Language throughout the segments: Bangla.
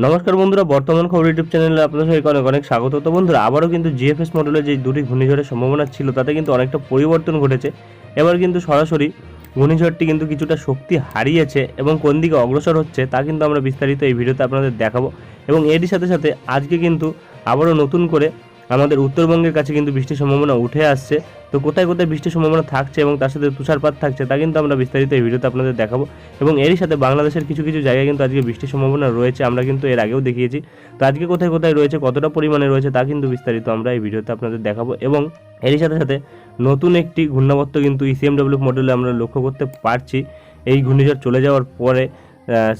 নমস্কার বন্ধুরা, বর্তমান খবর ইউটিউব চ্যানেলে আপনাদের সবাইকে অনেক অনেক স্বাগত। তো বন্ধুরা, আবারও কিন্তু জিএফএস মডেলের যে দুটি ঘূর্ণিঝড়ের সম্ভাবনা ছিল, তাতে কিন্তু অনেকটা পরিবর্তন ঘটেছে। এবার কিন্তু সরাসরি ঘূর্ণিঝড়টি কিন্তু কিছুটা শক্তি হারিয়েছে এবং কোন দিকে অগ্রসর হচ্ছে, তা কিন্তু আমরা বিস্তারিত এই ভিডিওতে আপনাদের দেখাবো। এবং এরই সাথে সাথে আজকে কিন্তু আবারও নতুন করে আমাদের উত্তরবঙ্গের কাছে কিন্তু বৃষ্টির সম্ভাবনা উঠে আসছে। তো কোথায় কোথায় বৃষ্টির সম্ভাবনা থাকছে এবং তার সাথে তুষারপাত থাকছে তা কিন্তু আমরা বিস্তারিত এই ভিডিওতে আপনাদের দেখাবো। এবং এরই সাথে বাংলাদেশের কিছু কিছু জায়গায় কিন্তু আজকে বৃষ্টির সম্ভাবনা রয়েছে, আমরা কিন্তু এর আগেও দেখিয়েছি। তো আজকে কোথায় কোথায় রয়েছে, কতটা পরিমাণে রয়েছে তা কিন্তু বিস্তারিত আমরা এই ভিডিওতে আপনাদের দেখাবো। এবং এরই সাথে সাথে নতুন একটি ঘূর্ণাবর্ত কিন্তু E ইসিএমডব্লিউ মডেলে আমরা লক্ষ্য করতে পারছি। এই ঘূর্ণিঝড় চলে যাওয়ার পরে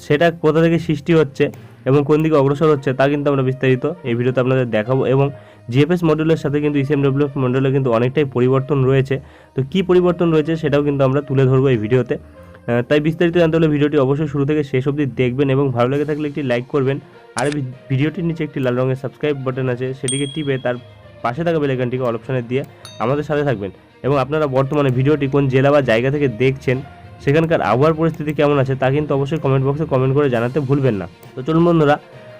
সেটা কোথা থেকে সৃষ্টি হচ্ছে এবং কোন দিকে অগ্রসর হচ্ছে তা কিন্তু আমরা বিস্তারিত এই ভিডিওতে আপনাদের দেখাবো। এবং জিএফএস মডেলের সাথে কিন্তু E ইসিএমডব্লিউ মডেলে কিন্তু অনেকটাই পরিবর্তন রয়েছে। তো কি পরিবর্তন রয়েছে সেটাও কিন্তু আমরা তুলে ধরবো এই ভিডিওতে। তাই বিস্তারিত জানতে হলে ভিডিওটি অবশ্যই শুরু থেকে শেষ অবধি দেখবেন এবং ভালো লেগে থাকলে একটি লাইক করবেন। আর ভিডিওটির নিচে একটি লাল রঙের সাবস্ক্রাইব বাটন আছে, সেটিকে টিপে তার পাশে থাকা বেলাইকানটিকে অল অপশানে দিয়ে আমাদের সাথে থাকবেন। এবং আপনারা বর্তমানে ভিডিওটি কোন জেলা বা জায়গা থেকে দেখছেন, সেখানকার আবহাওয়ার পরিস্থিতি কেমন আছে তা কিন্তু অবশ্যই কমেন্ট বক্সে কমেন্ট করে জানাতে ভুলবেন না। তো চলুন বন্ধুরা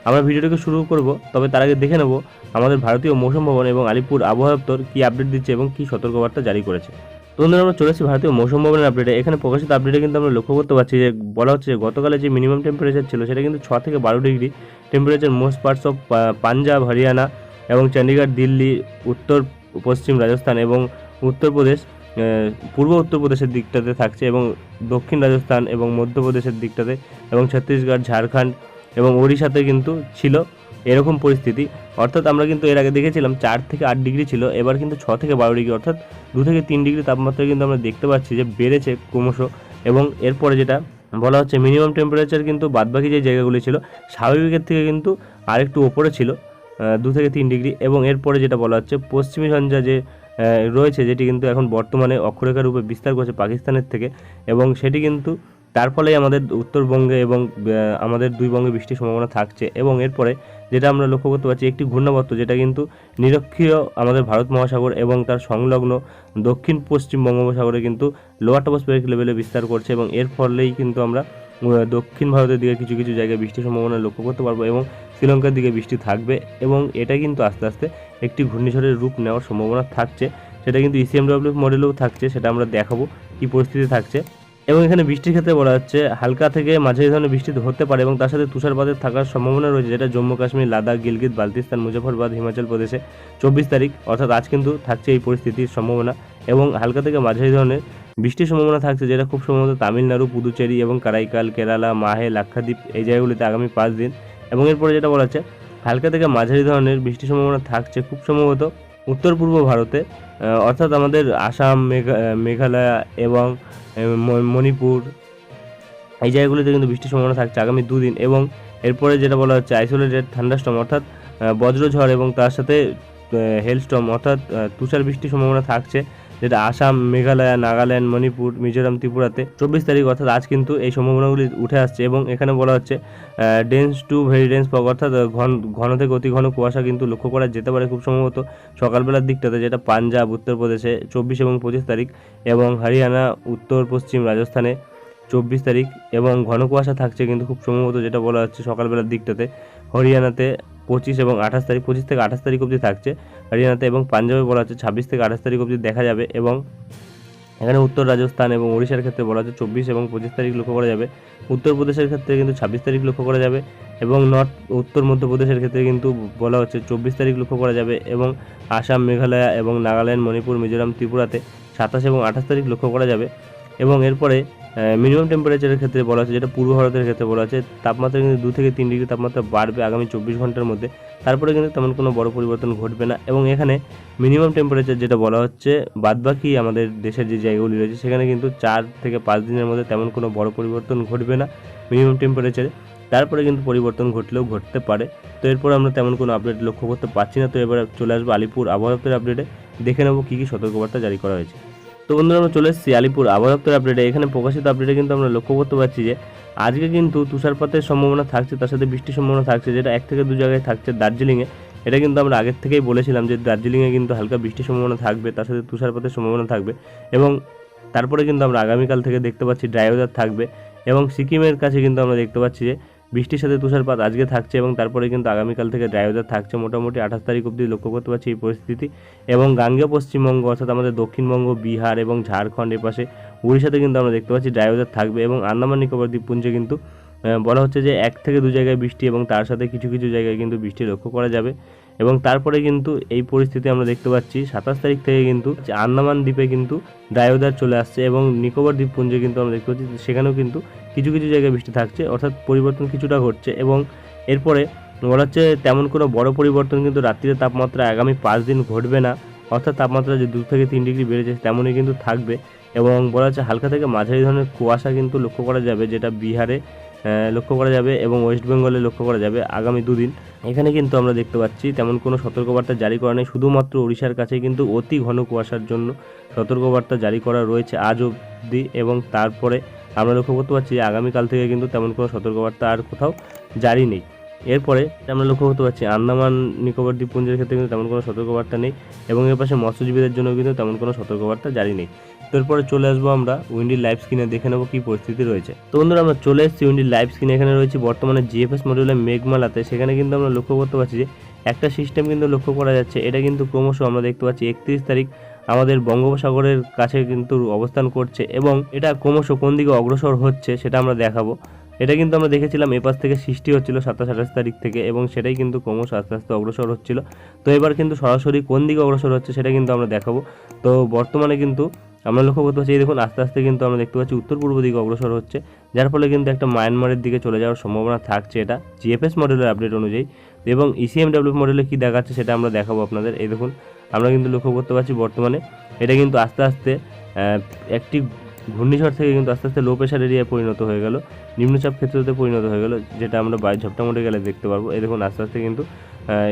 আমরা ভিডিওটিকে শুরু করব, তবে তার আগে দেখে নেব আমাদের ভারতীয় মৌসুম ভবন এবং আলিপুর আবহাওয়া দপ্তর কী আপডেট দিচ্ছে এবং কী সতর্কবার্তা জারি করেছে। তো বন্ধুরা, আমরা চলেছি ভারতীয় মৌসুম ভবনের আপডেটে এখানে প্রকাশিত আপডেটে কিন্তু আমরা লক্ষ্য করতে পারছি যে, বলা হচ্ছে যে গতকালে যে মিনিমাম টেম্পারেচার ছিল, সেটা কিন্তু ছ থেকে বারো degree temperature most parts of Punjab Haryana এবং চণ্ডীগড় দিল্লি উত্তর, পশ্চিম রাজস্থান এবং উত্তরপ্রদেশ পূর্ব উত্তরপ্রদেশের দিকটাতে থাকছে এবং দক্ষিণ রাজস্থান এবং মধ্যপ্রদেশের দিকটাতে এবং ছত্তিশগড়, ঝাড়খণ্ড এবং ওড়িশাতে কিন্তু ছিল এরকম পরিস্থিতি। অর্থাৎ আমরা কিন্তু এর আগে দেখেছিলাম চার থেকে আট ডিগ্রি ছিল, এবার কিন্তু ছ থেকে বারো ডিগ্রি, অর্থাৎ দু থেকে তিন ডিগ্রি তাপমাত্রা কিন্তু আমরা দেখতে পাচ্ছি যে বেড়েছে ক্রমশ। এবং এরপরে যেটা বলা হচ্ছে মিনিমাম টেম্পারেচার কিন্তু বাদবাকি যে জায়গাগুলি ছিল স্বাভাবিকের থেকে কিন্তু আরেকটু ওপরে ছিল দু থেকে তিন ডিগ্রি। এবং এরপরে যেটা বলা হচ্ছে পশ্চিমী ঝঞ্ঝা যে রয়েছে, যেটি কিন্তু এখন বর্তমানে অক্ষরেখার রূপে বিস্তার করছে পাকিস্তানের থেকে। এবং সেটি কিন্তু তার ফলেই আমাদের উত্তরবঙ্গে এবং আমাদের দুই বঙ্গে বৃষ্টির সম্ভাবনা থাকছে এবং এরপরে যেটা আমরা লক্ষ্য করতে পারছি একটি ঘূর্ণাবর্ত যেটা কিন্তু নিরক্ষীয় আমাদের ভারত মহাসাগর এবং তার সংলগ্ন দক্ষিণ পশ্চিম বঙ্গোপসাগরে কিন্তু লোয়ার টপোস্ফিয়ারিক লেভেলে বিস্তার করছে এবং এর ফলেই কিন্তু আমরা দক্ষিণ ভারতের দিকে কিছু কিছু জায়গায় বৃষ্টির সম্ভাবনা লক্ষ্য করতে পারব এবং শ্রীলঙ্কার দিকে বৃষ্টি থাকবে এবং এটা কিন্তু আস্তে আস্তে একটি ঘূর্ণিঝড়ের রূপ নেওয়ার সম্ভাবনা থাকছে। সেটা কিন্তু E ইসিএমডব্লিউ মডেলেও থাকছে, সেটা আমরা দেখাবো কী পরিস্থিতি থাকছে। এবং এখানে বৃষ্টির ক্ষেত্রে বলা হচ্ছে, হালকা থেকে মাঝারি ধরনের বৃষ্টি হতে পারে এবং তার সাথে তুষারপাতের থাকার সম্ভাবনা রয়েছে, যেটা জম্মু কাশ্মীর, লাদাখ, গিলগিত বালতিস্তান মুজফরবাদ হিমাচল প্রদেশে চব্বিশ তারিখ, অর্থাৎ আজ কিন্তু থাকছে এই পরিস্থিতির সম্ভাবনা এবং হালকা থেকে মাঝারি ধরনের বৃষ্টির সম্ভাবনা থাকছে, যেটা খুব সম্ভবত তামিলনাড়ু, পুদুচেরি এবং কারাইকাল, কেরালা, মাহে, লাক্ষাদ্বীপ এই জায়গাগুলিতে আগামী পাঁচ দিন। এবং এরপরে যেটা বলা হচ্ছে, হালকা থেকে মাঝারি ধরনের বৃষ্টির সম্ভাবনা থাকছে, খুব সম্ভবত উত্তর পূর্ব ভারতে অর্থাৎ আমাদের আসাম, মেঘা মেঘালয়া মেঘালয় এবং মণিপুর, এই জায়গাগুলিতে কিন্তু বৃষ্টির সম্ভাবনা থাকছে আগামী দুদিন এবং এরপরে যেটা বলা হচ্ছে আইসোলেটেড থান্ডারস্টম অর্থাৎ বজ্রঝড় এবং তার সাথে হেলস্টম অর্থাৎ তুষার বৃষ্টির সম্ভাবনা থাকছে। যেটা আসাম, মেঘালয়, নাগাল্যান্ড, মণিপুর, মিজোরাম, ত্রিপুরাতে চব্বিশ তারিখ অর্থাৎ আজ কিন্তু এই সম্ভাবনাগুলি উঠে আসছে এবং এখানে বলা হচ্ছে dense to very dense fog অর্থাৎ ঘন ঘন থেকে অতি ঘন কুয়াশা কিন্তু লক্ষ্য করা যেতে পারে খুব সম্ভবত সকালবেলার দিকটাতে, যেটা পাঞ্জাব, উত্তরপ্রদেশে চব্বিশ এবং পঁচিশ তারিখ এবং হরিয়ানা, উত্তর, পশ্চিম রাজস্থানে চব্বিশ তারিখ এবং ঘন কুয়াশা থাকছে কিন্তু খুব সম্ভবত যেটা বলা হচ্ছে সকালবেলার দিকটাতে। হরিয়ানাতে পঁচিশ এবং আঠাশ তারিখ, পঁচিশ থেকে আঠাশ তারিখ অবধি থাকছে। হরিয়ানাতে এবং পাঞ্জাবে বলা হচ্ছে ছাব্বিশ থেকে আঠাশ তারিখ অবধি দেখা যাবে এবং এখানে উত্তর রাজস্থান এবং ওড়িশার ক্ষেত্রে বলা হচ্ছে চব্বিশ এবং পঁচিশ তারিখ লক্ষ্য করা যাবে। উত্তরপ্রদেশের ক্ষেত্রে কিন্তু ছাব্বিশ তারিখ লক্ষ্য করা যাবে এবং নর্থ, উত্তর মধ্যপ্রদেশের ক্ষেত্রে কিন্তু বলা হচ্ছে চব্বিশ তারিখ লক্ষ্য করা যাবে এবং আসাম, মেঘালয় এবং নাগাল্যান্ড, মণিপুর, মিজোরাম, ত্রিপুরাতে সাতাশ এবং আঠাশ তারিখ লক্ষ্য করা যাবে এবং এরপরে মিনিমাম টেম্পারেচারের ক্ষেত্রে বলা হচ্ছে যেটা পূর্ব ভারতের ক্ষেত্রে বলা হচ্ছে তাপমাত্রা কিন্তু দু থেকে তিন ডিগ্রি তাপমাত্রা বাড়বে আগামী চব্বিশ ঘণ্টার মধ্যে। তারপরে কিন্তু তেমন কোনো বড় পরিবর্তন ঘটবে না। এবং এখানে মিনিমাম টেম্পারেচার যেটা বলা হচ্ছে, বাদবাকি আমাদের দেশের যে জায়গাগুলি রয়েছে, সেখানে কিন্তু চার থেকে পাঁচ দিনের মধ্যে তেমন কোনো বড় পরিবর্তন ঘটবে না মিনিমাম টেম্পারেচারে তারপরে কিন্তু পরিবর্তন ঘটলেও ঘটতে পারে। তো এরপর আমরা তেমন কোনো আপডেট লক্ষ্য করতে পারছি না। তো এবার চলে আসব আলিপুর আবহাওয়া দপ্তরের আপডেটে দেখে নেব কী কী সতর্কবার্তা জারি করা হয়েছে। তো বন্ধুরা, আমরা চলে এসেছি আলিপুর আবহাওয়া আপডেটে এখানে প্রকাশিত আপডেটে কিন্তু আমরা লক্ষ্য করতে পারছি যে, আজকে কিন্তু তুষারপাতের সম্ভাবনা থাকছে, তার সাথে বৃষ্টির সম্ভাবনা থাকছে, যেটা এক থেকে দু জায়গায় থাকছে দার্জিলিংয়ে। এটা কিন্তু আমরা আগের থেকেই বলেছিলাম যে, দার্জিলিংয়ে কিন্তু হালকা বৃষ্টির সম্ভাবনা থাকবে, তার সাথে তুষারপাতের সম্ভাবনা থাকবে। এবং তারপরে কিন্তু আমরা আগামীকাল থেকে দেখতে পাচ্ছি ড্রাই ওয়েদার থাকবে। এবং সিকিমের কাছে কিন্তু আমরা দেখতে পাচ্ছি যে বৃষ্টির সাথে তুষারপাত আজকে থাকছে এবং তারপরে কিন্তু আগামীকাল থেকে ড্রাই ওয়েদার থাকছে। মোটামুটি আঠাশ তারিখ অবধি লক্ষ্য করতে পারছি এই পরিস্থিতি। এবং গাঙ্গেয় পশ্চিমবঙ্গ অর্থাৎ আমাদের দক্ষিণবঙ্গ, বিহার এবং ঝাড়খণ্ড এপাশে উড়িষ্যাতে কিন্তু আমরা দেখতে পাচ্ছি ড্রাই ওয়েদার থাকবে এবং আন্দামান নিকোবর দ্বীপপুঞ্জে কিন্তু বলা হচ্ছে যে এক থেকে দু জায়গায় বৃষ্টি এবং তার সাথে কিছু কিছু জায়গায় কিন্তু বৃষ্টি লক্ষ্য করা যাবে। এবং তারপরে কিন্তু এই পরিস্থিতি আমরা দেখতে পাচ্ছি সাতাশ তারিখ থেকে কিন্তু আন্দামান দ্বীপে কিন্তু ড্রাই ওয়েদার চলে আসছে এবং নিকোবর দ্বীপপুঞ্জে কিন্তু আমরা দেখতে পাচ্ছি সেখানেও কিন্তু কিছু কিছু জায়গায় বৃষ্টি থাকছে, অর্থাৎ পরিবর্তন কিছুটা ঘটছে এবং এরপরে বলা হচ্ছে তেমন কোনো বড় পরিবর্তন কিন্তু রাত্রির তাপমাত্রা আগামী পাঁচ দিন ঘটবে না, অর্থাৎ তাপমাত্রা যে দু থেকে তিন ডিগ্রি বেড়েছে তেমনই কিন্তু থাকবে এবং বলা হচ্ছে হালকা থেকে মাঝারি ধরনের কুয়াশা কিন্তু লক্ষ্য করা যাবে যেটা বিহারে লক্ষ্য করা যাবে এবং ওয়েস্ট বেঙ্গলে লক্ষ্য করা যাবে আগামী দুদিন। এখানে কিন্তু আমরা দেখতে পাচ্ছি তেমন কোনো সতর্কবার্তা জারি করা নেই, শুধুমাত্র ওড়িশার কাছে কিন্তু অতি ঘন কুয়াশার জন্য সতর্কবার্তা জারি করা রয়েছে আজ অবধি এবং তারপরে আমরা লক্ষ্য করতে পারছি আগামীকাল থেকে কিন্তু তেমন কোনো সতর্কবার্তা আর কোথাও জারি নেই। এরপরে আমরা লক্ষ্য করতে পারছি আন্দামান নিকোবর দ্বীপপুঞ্জের ক্ষেত্রে কিন্তু তেমন কোনো সতর্কবার্তা নেই এবং এর পাশে মৎস্যজীবীদের জন্য কিন্তু তেমন কোনো সতর্কবার্তা জারি নেই। তো এরপরে চলে আসব আমরা উইন্ডি লাইভ স্ক্রিনে দেখে নেব কী পরিস্থিতি রয়েছে। তো বন্ধুরা, আমরা চলে এসেছি উইন্ডি লাইভ স্ক্রিনে এখানে রয়েছে বর্তমানে জিএফএস মডিউলের মেঘমালাতে। সেখানে কিন্তু আমরা লক্ষ্য করতে পারছি যে একটা সিস্টেম কিন্তু লক্ষ্য করা যাচ্ছে। এটা কিন্তু ক্রমশ আমরা দেখতে পাচ্ছি একত্রিশ তারিখ আমাদের বঙ্গোপসাগরের কাছে কিন্তু অবস্থান করছে এবং এটা ক্রমশ কোন দিকে অগ্রসর হচ্ছে সেটা আমরা দেখাবো। এটা কিন্তু আমরা দেখেছিলাম এপাশ থেকে সৃষ্টি হচ্ছিল সাতাশ আঠাশ তারিখ থেকে এবং সেটাই কিন্তু ক্রমশ আস্তে আস্তে অগ্রসর হচ্ছিল। তো এবার কিন্তু সরাসরি কোন দিকে অগ্রসর হচ্ছে সেটা কিন্তু আমরা দেখাবো। তো বর্তমানে কিন্তু আমরা লক্ষ্য করতে পারছি দেখুন আস্তে আস্তে কিন্তু আমরা দেখতে পাচ্ছি উত্তর পূর্ব দিকে অগ্রসর হচ্ছে, যার ফলে কিন্তু একটা মায়ানমারের দিকে চলে যাওয়ার সম্ভাবনা থাকছে এটা জিএফএস মডেলের আপডেট অনুযায়ী। এবং ইসিএমডাব্লিউ মডেলে কী দেখাচ্ছে সেটা আমরা দেখাবো আপনাদের, এই দেখুন। আমরা কিন্তু লক্ষ্য করতে পারছি বর্তমানে। এটা কিন্তু আস্তে আস্তে একটি ঘূর্ণিঝড় থেকে কিন্তু আস্তে আস্তে লো প্রেশার এরিয়ায় পরিণত হয়ে গেল। নিম্নচাপ ক্ষেত্রতে পরিণত হয়ে গেল, যেটা আমরা বায়ু ঝাপটা মোটে গেলে দেখতে পারব। এ দেখুন, আস্তে আস্তে কিন্তু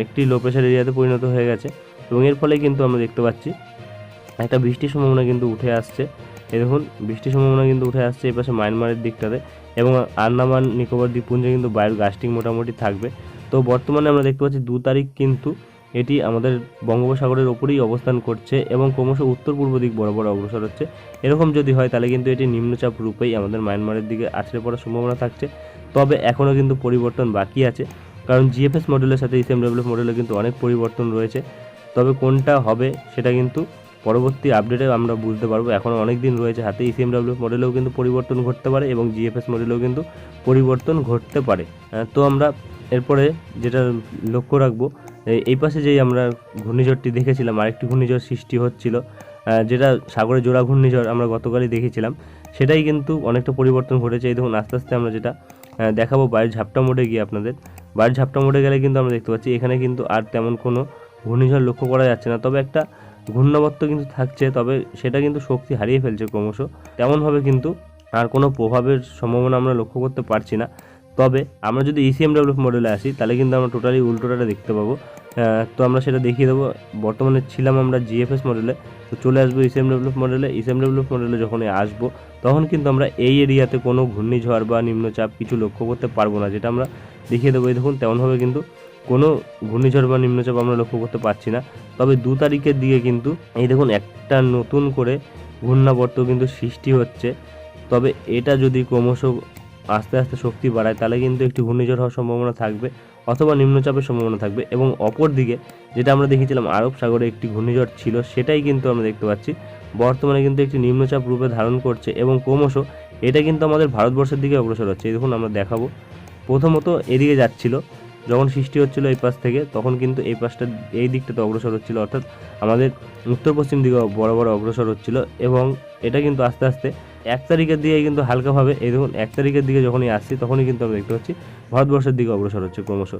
একটি লো প্রেশার এরিয়াতে পরিণত হয়ে গেছে। এবং এর ফলে কিন্তু আমরা দেখতে পাচ্ছি, একটা বৃষ্টির সম্ভাবনা কিন্তু উঠে আসছে। এ দেখুন, বৃষ্টির সম্ভাবনা কিন্তু উঠে আসছে এই পাশে মায়ানমারের দিকটাতে। এবং আন্দামান, নিকোবর, দ্বীপপুঞ্জে কিন্তু বায়ুর গাস্টিং মোটামুটি থাকবে। তো বর্তমানে আমরা দেখতে পাচ্ছি দু তারিখ কিন্তু এটি আমাদের বঙ্গোপসাগরের ওপরেই অবস্থান করছে এবং ক্রমশ উত্তর পূর্ব দিক বরাবর অগ্রসর হচ্ছে। এরকম যদি হয়, তাহলে কিন্তু এটি নিম্নচাপ রূপেই আমাদের মায়ানমারের দিকে আছড়ে পড়ার সম্ভাবনা থাকছে। তবে এখনও কিন্তু পরিবর্তন বাকি আছে, কারণ জিএফএস মডেলের সাথে ইসিএমডব্লিউ মডেলে কিন্তু অনেক পরিবর্তন রয়েছে। তবে কোনটা হবে, সেটা কিন্তু পরবর্তী আপডেটে আমরা বুঝতে পারব। এখনও অনেক দিন রয়েছে হাতে E ইসিএমডব্লিউ মডেলেও কিন্তু পরিবর্তন ঘটতে পারে এবং জিএফএস মডেলেও কিন্তু পরিবর্তন ঘটতে পারে। তো আমরা এরপরে যেটা লক্ষ্য রাখব এই- পাশে যেই আমরা ঘূর্ণিঝড়টি দেখেছিলাম, আরেকটি ঘূর্ণিঝড় সৃষ্টি হচ্ছিল যেটা সাগরে জোড়া ঘূর্ণিঝড় আমরা গতকালই দেখেছিলাম, সেটাই কিন্তু অনেকটা পরিবর্তন ঘটেছে। এই দেখুন, আস্তে আস্তে আমরা যেটা দেখাবো বায়ুর ঝাপটা মোডে গিয়ে আপনাদের। বায়ুর ঝাপটা মোডে গেলে কিন্তু আমরা দেখতে পাচ্ছি, এখানে কিন্তু আর তেমন কোনো ঘূর্ণিঝড় লক্ষ্য করা যাচ্ছে না। তবে একটা ঘূর্ণাবর্ত কিন্তু থাকছে, তবে সেটা কিন্তু শক্তি হারিয়ে ফেলছে ক্রমশ। তেমনভাবে কিন্তু আর কোনো প্রভাবের সম্ভাবনা আমরা লক্ষ্য করতে পারছি না। তবে আমরা যদি E ইসিএমডব্লিউ মডেলে আসি, তাহলে কিন্তু আমরা টোটালি উল্টোটা দেখতে পাবো। তো আমরা সেটা দেখিয়ে দেবো। বর্তমানে ছিলাম আমরা জিএফএস মডেলে তো চলে আসব E ইসিএমডব্লিউ মডেলে ইসিএমডব্লিউ মডেলে যখনই আসব, তখন কিন্তু আমরা এই এরিয়াতে কোনো ঘূর্ণিঝড় বা নিম্নচাপ কিছু লক্ষ্য করতে পারব না, যেটা আমরা দেখিয়ে দেবো। এই দেখুন, তেমনভাবে কিন্তু কোনো ঘূর্ণিঝড় বা নিম্নচাপ আমরা লক্ষ্য করতে পারছি না। তবে দু তারিখের দিকে কিন্তু এই দেখুন, একটা নতুন করে ঘূর্ণাবর্ত কিন্তু সৃষ্টি হচ্ছে। তবে এটা যদি ক্রমশ আস্তে আস্তে শক্তি বাড়ায়, তাহলে কিন্তু একটি ঘূর্ণিঝড় হওয়ার সম্ভাবনা থাকবে অথবা নিম্নচাপের সম্ভাবনা থাকবে। এবং অপর দিকে যেটা আমরা দেখেছিলাম, আরব সাগরে একটি ঘূর্ণিঝড় ছিল, সেটাই কিন্তু আমরা দেখতে পাচ্ছি। বর্তমানে কিন্তু একটি নিম্নচাপ রূপে ধারণ করছে এবং ক্রমশ এটা কিন্তু আমাদের ভারতবর্ষের দিকে অগ্রসর হচ্ছে। এই দেখুন, আমরা দেখাবো। প্রথমত এদিকে যাচ্ছিল, যখন সৃষ্টি হচ্ছিল এই পাশ থেকে, তখন কিন্তু এই পাশটা, এই দিকটাতে অগ্রসর হচ্ছিল। অর্থাৎ আমাদের উত্তর পশ্চিম দিকে বড় বড় অগ্রসর হচ্ছিল এবং এটা কিন্তু আস্তে আস্তে এক তারিখের দিকে কিন্তু হালকাভাবে এই দেখুন, এক তারিখের দিকে যখনই আসছি তখনই কিন্তু আমরা দেখতে পাচ্ছি ভারতবর্ষের দিকে অগ্রসর হচ্ছে ক্রমশ।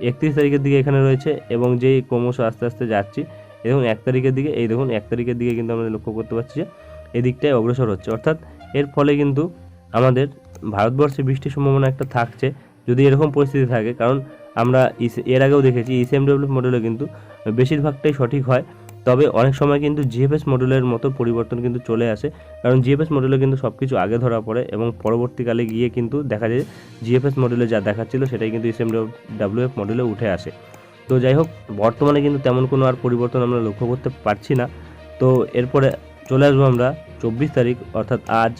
একত্রিশ তারিখের দিকে এখানে রয়েছে এবং যেই ক্রমশ আস্তে আস্তে যাচ্ছি দেখুন, এক তারিখের দিকে, এই দেখুন, এক তারিখের দিকে কিন্তু আমরা লক্ষ্য করতে পারছি যে এদিকটায় অগ্রসর হচ্ছে। অর্থাৎ এর ফলে কিন্তু আমাদের ভারতবর্ষে বৃষ্টির সম্ভাবনা একটা থাকছে, যদি এরকম পরিস্থিতি থাকে, কারণ আমরা ইস- এর আগেও দেখেছি E ইসিএমডব্লিউ মডেলে কিন্তু বেশিরভাগটাই সঠিক হয়। তবে অনেক সময় কিন্তু জিএফএস মডেলের মতো পরিবর্তন কিন্তু চলে আসে। কারণ জিএফএস মডেলে কিন্তু সব কিছু আগে ধরা পড়ে এবং পরবর্তীকালে গিয়ে কিন্তু দেখা যায় জিএফএস মডেলে যা দেখাচ্ছিল সেটাই কিন্তু ইসিএমডব্লিউএফ মডেলে উঠে আসে। তো যাই হোক, বর্তমানে কিন্তু তেমন কোনো আর পরিবর্তন আমরা লক্ষ্য করতে পারছি না। তো এরপরে চলে আসব আমরা চব্বিশ তারিখ, অর্থাৎ আজ।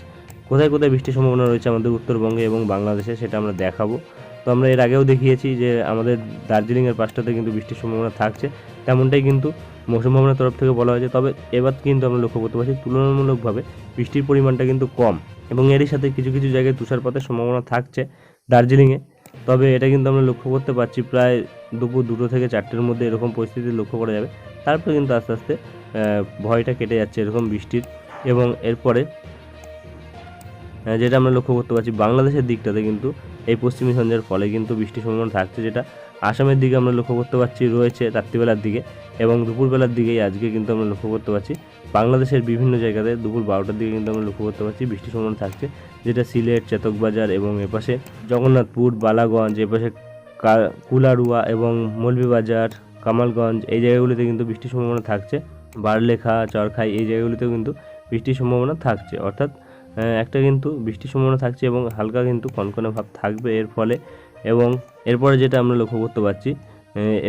কোথায় কোথায় বৃষ্টির সম্ভাবনা রয়েছে আমাদের উত্তরবঙ্গে এবং বাংলাদেশে সেটা আমরা দেখাবো। তো আমরা এর আগেও দেখিয়েছি যে আমাদের দার্জিলিংয়ের পাশটাতে কিন্তু বৃষ্টির সম্ভাবনা থাকছে। তেমনটাই কিন্তু মৌসুম ভবনের তরফ থেকে বলা হয়েছে, তবে এবার কিন্তু আমরা লক্ষ্য করতে পারছি তুলনামূলকভাবে বৃষ্টির পরিমাণটা কিন্তু কম এবং এরই সাথে কিছু কিছু জায়গায় তুষারপাতের সম্ভাবনা থাকছে দার্জিলিংয়ে। তবে এটা কিন্তু আমরা লক্ষ্য করতে পারছি প্রায় দুপুর দুটো থেকে চারটের মধ্যে এরকম পরিস্থিতি লক্ষ্য করা যাবে। তারপরে কিন্তু আস্তে আস্তে ভয়টা কেটে যাচ্ছে এরকম বৃষ্টির এবং এরপরে যেটা আমরা লক্ষ্য করতে পারছি বাংলাদেশের দিকটাতে কিন্তু এই পশ্চিমী সন্ধ্যার ফলে কিন্তু বৃষ্টির সম্ভাবনা থাকছে যেটা আসামের দিকে আমরা লক্ষ্য করতে পারছি রয়েছে রাত্রিবেলার দিকে এবং দুপুরবেলার দিকেই আজকে কিন্তু আমরা লক্ষ্য করতে পারছি বাংলাদেশের বিভিন্ন জায়গাতে দুপুর বারোটার দিকে কিন্তু আমরা লক্ষ্য করতে পারছি বৃষ্টির সম্ভাবনা থাকছে, যেটা সিলেট, চেতকবাজার এবং এপাশে জগন্নাথপুর, বালাগঞ্জ, এপাশে কুলারুয়া এবং মৌলভীবাজার, কামালগঞ্জ, এই জায়গাগুলিতে কিন্তু বৃষ্টির সম্ভাবনা থাকছে। বারলেখা, চরখাই এই জায়গাগুলিতেও কিন্তু বৃষ্টির সম্ভাবনা থাকছে। অর্থাৎ একটা কিন্তু বৃষ্টির সম্ভাবনা থাকছে এবং হালকা কিন্তু কনকনে ভাব থাকবে। এর ফলে এবং এরপরে যেটা আমরা লক্ষ্য করতে পারছি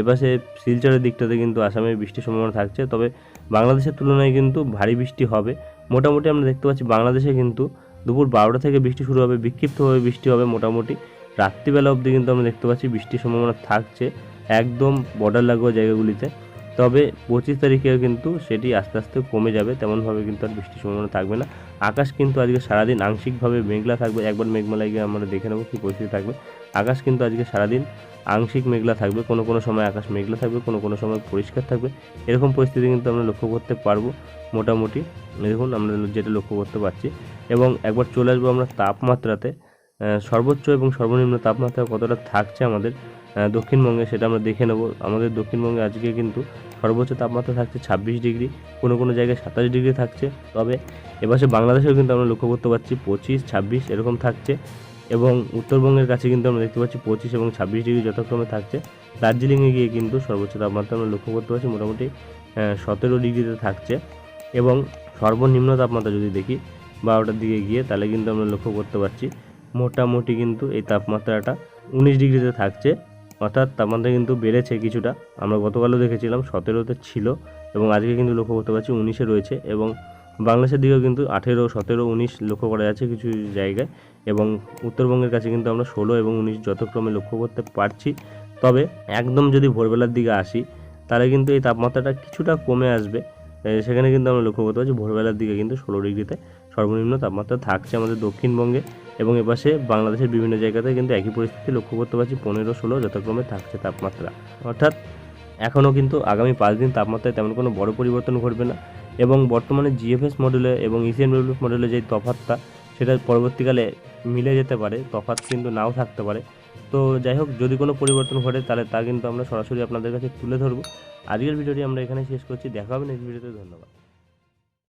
এপাশে শিলচরের দিকটাতে কিন্তু আসামে বৃষ্টির সম্ভাবনা থাকছে, তবে বাংলাদেশের তুলনায় কিন্তু ভারী বৃষ্টি হবে। মোটামুটি আমরা দেখতে পাচ্ছি বাংলাদেশে কিন্তু দুপুর বারোটা থেকে বৃষ্টি শুরু হবে, বিক্ষিপ্তভাবে বৃষ্টি হবে মোটামুটি। রাত্রিবেলা অবধি কিন্তু আমরা দেখতে পাচ্ছি বৃষ্টির সম্ভাবনা থাকছে একদম বর্ডার লাগোয়া জায়গাগুলিতে। তবে পঁচিশ তারিখেও কিন্তু সেটি আস্তে আস্তে কমে যাবে, তেমনভাবে কিন্তু আর বৃষ্টির সম্ভাবনা থাকবে না। আকাশ কিন্তু আজকে সারাদিন আংশিকভাবে মেঘলা থাকবে, একবার মেঘমালায় গিয়ে আমরা দেখে নেব কী পরিস্থিতি থাকবে। আকাশ কিন্তু আজকে সারাদিন আংশিক মেঘলা থাকবে, কোনো কোনো সময় আকাশ মেঘলা থাকবে, কোনো কোনো সময় পরিষ্কার থাকবে। এরকম পরিস্থিতি কিন্তু আমরা লক্ষ্য করতে পারব মোটামুটি। দেখুন, আমরা যেটা লক্ষ্য করতে পারছি। এবং একবার চলে আসব আমরা তাপমাত্রাতে। সর্বোচ্চ এবং সর্বনিম্ন তাপমাত্রা কতটা থাকছে আমাদের? দক্ষিণবঙ্গে সেটা আমরা দেখে নেব। আমাদের দক্ষিণবঙ্গে আজকে কিন্তু সর্বোচ্চ তাপমাত্রা থাকছে ছাব্বিশ ডিগ্রি। কোনো কোনো জায়গায় সাতাশ ডিগ্রি থাকছে। তবে এপাশে বাংলাদেশেও কিন্তু আমরা লক্ষ্য করতে পারছি পঁচিশ, ছাব্বিশ এরকম থাকছে। এবং উত্তরবঙ্গের কাছে কিন্তু আমরা দেখতে পাচ্ছি পঁচিশ এবং ছাব্বিশ ডিগ্রি যথাক্রমে থাকছে। দার্জিলিংয়ে গিয়ে কিন্তু সর্বোচ্চ তাপমাত্রা আমরা লক্ষ্য করতে পারছি, মোটামুটি সতেরো ডিগ্রিতে থাকছে। এবং সর্বনিম্ন তাপমাত্রা যদি দেখি বারোটার দিকে গিয়ে, তাহলে কিন্তু আমরা লক্ষ্য করতে পারছি মোটামুটি কিন্তু এই তাপমাত্রাটা উনিশ ডিগ্রিতে থাকছে। অর্থাৎ তাপমাত্রা কিন্তু বেড়েছে কিছুটা। আমরা গতকালও দেখেছিলাম, সতেরোতে ছিল এবং আজকে কিন্তু লক্ষ্য করতে পারছি উনিশে রয়েছে এবং বাংলাদেশের দিকেও কিন্তু আঠেরো, সতেরো, উনিশ লক্ষ্য করা যাচ্ছে কিছু জায়গায় এবং উত্তরবঙ্গের কাছে কিন্তু আমরা ষোলো এবং উনিশ যথাক্রমে লক্ষ্য করতে পারছি। তবে একদম যদি ভোরবেলার দিকে আসি, তাহলে কিন্তু এই তাপমাত্রাটা কিছুটা কমে আসবে। সেখানে কিন্তু আমরা লক্ষ্য করতে পারছি ভোরবেলার দিকে কিন্তু ষোলো ডিগ্রিতে সর্বনিম্ন তাপমাত্রা থাকছে আমাদের দক্ষিণবঙ্গে এবং এপাশে বাংলাদেশের বিভিন্ন জায়গাতে কিন্তু একই পরিস্থিতি লক্ষ্য করতে পারছি, পনেরো, ষোলো যথাক্রমে থাকছে তাপমাত্রা। অর্থাৎ এখনও কিন্তু আগামী পাঁচ দিন তাপমাত্রায় তেমন কোনো বড় পরিবর্তন ঘটবে না। এবং বর্তমানে জিএফএস মডেলে এবং ইসিএন মডেলে যে তফাতটা সেটা পরবর্তীকালে মিলে যেতে পারে তফাত কিন্তু নাও থাকতে পারে। তো যাই হোক, যদি কোনো পরিবর্তন ঘটে, তাহলে তা কিন্তু আমরা সরাসরি আপনাদের কাছে তুলে ধরবো। আজকের ভিডিওটি আমরা এখানে শেষ করছি, দেখা হবে নেক্সট ভিডিওতে ধন্যবাদ।